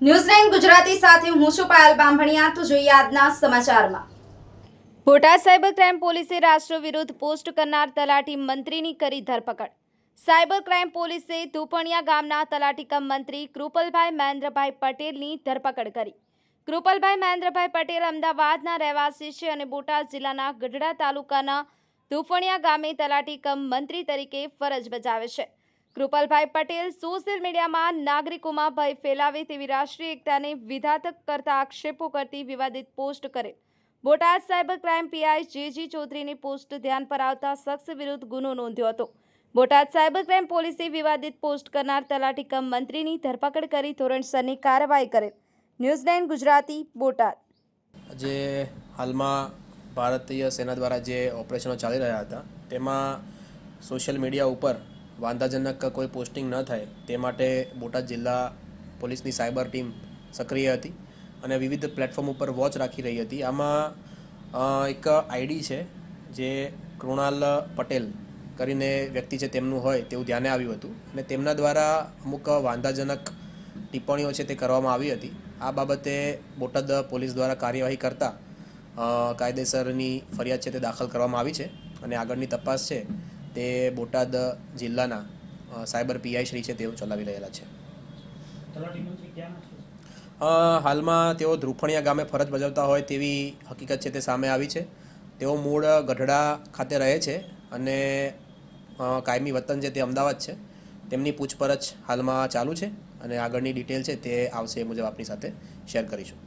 News Gujarati સાથે હું બાંભણિયા. તો જોઈએ સમાચારમાં. બોટાદ સાયબર ક્રાઇમ પોલીસે રાષ્ટ્ર વિરુદ્ધ પોસ્ટ કરનાર તલાટી મંત્રીની કરી ધરપકડ. સાયબર ક્રાઇમ પોલીસે ધુપણિયા ગામના તલાટી મંત્રી કૃપલભાઈ મહેન્દ્રભાઈ પટેલની ધરપકડ કરી. કૃપલભાઈ મહેન્દ્રભાઈ પટેલ અમદાવાદના રહેવાસી છે અને બોટાદ જિલ્લાના ગઢડા તાલુકાના ધુપણિયા ગામે તલાટી કમ મંત્રી તરીકે ફરજ બજાવે છે. કૃપલભાઈ પટેલ સોશિયલ મીડિયામાં નાગરિકોમાં ભય ફેલાવે તેવી રાષ્ટ્રીય એકતાને વિધાતક કરતા આક્ષેપો કરતી વિવાદિત પોસ્ટ કરેલ Botad cyber crime PI J G ચૌધરીની post ધ્યાન પર આવતા શખ્સ વિરુદ્ધ ગુનો નોંધ્યો હતો. બોટાદ સાયબર ક્રાઇમ પોલીસે વિવાદિત પોસ્ટ કરનાર તલાટી કમ મંત્રીની ધરપકડ કરી ધોરણસરની કાર્યવાહી કરેલ. News nine Gujarati, Botad. જે હાલમાં ભારતીય સેના દ્વારા જે ઓપરેશનો ચાલી રહ્યા હતા, તેમાં સોશિયલ મીડિયા ઉપર વાંધાજનક કોઈ પોસ્ટિંગ ન થાય, તે માટે બોટાદ જિલ્લા પોલીસની સાયબર ટીમ સક્રિય હતી અને વિવિધ પ્લેટફોર્મ ઉપર વોચ રાખી રહી હતી. આમાં એક આઈડી છે જે કૃણાલ પટેલ કરીને વ્યક્તિ છે, તેમનું હોય તેવું ધ્યાને આવ્યું હતું અને તેમના દ્વારા અમુક વાંધાજનક ટિપ્પણીઓ છે, તે કરવામાં આવી હતી. આ બાબતે બોટાદ પોલીસ દ્વારા કાર્યવાહી કરતા કાયદેસરની ફરિયાદ છે, તે દાખલ કરવામાં આવી છે અને આગળની તપાસ છે તે બોટાદ જિલ્લાના સાયબર પીઆઈ શ્રી છે તેઓ ચલાવી રહેલા છે. હાલમાં તેઓ ધ્રુફણિયા ગામે ફરજ બજાવતા હોય તેવી હકીકત છે તે સામે આવી છે. તેઓ મૂળ ગઢડા ખાતે રહે છે અને કાયમી વતન છે તે અમદાવાદ છે તેમની પૂછપરછ હાલમાં ચાલુ છે અને આગળની ડિટેલ છે તે આવશે એ મુજબ આપની સાથે શેર કરીશું.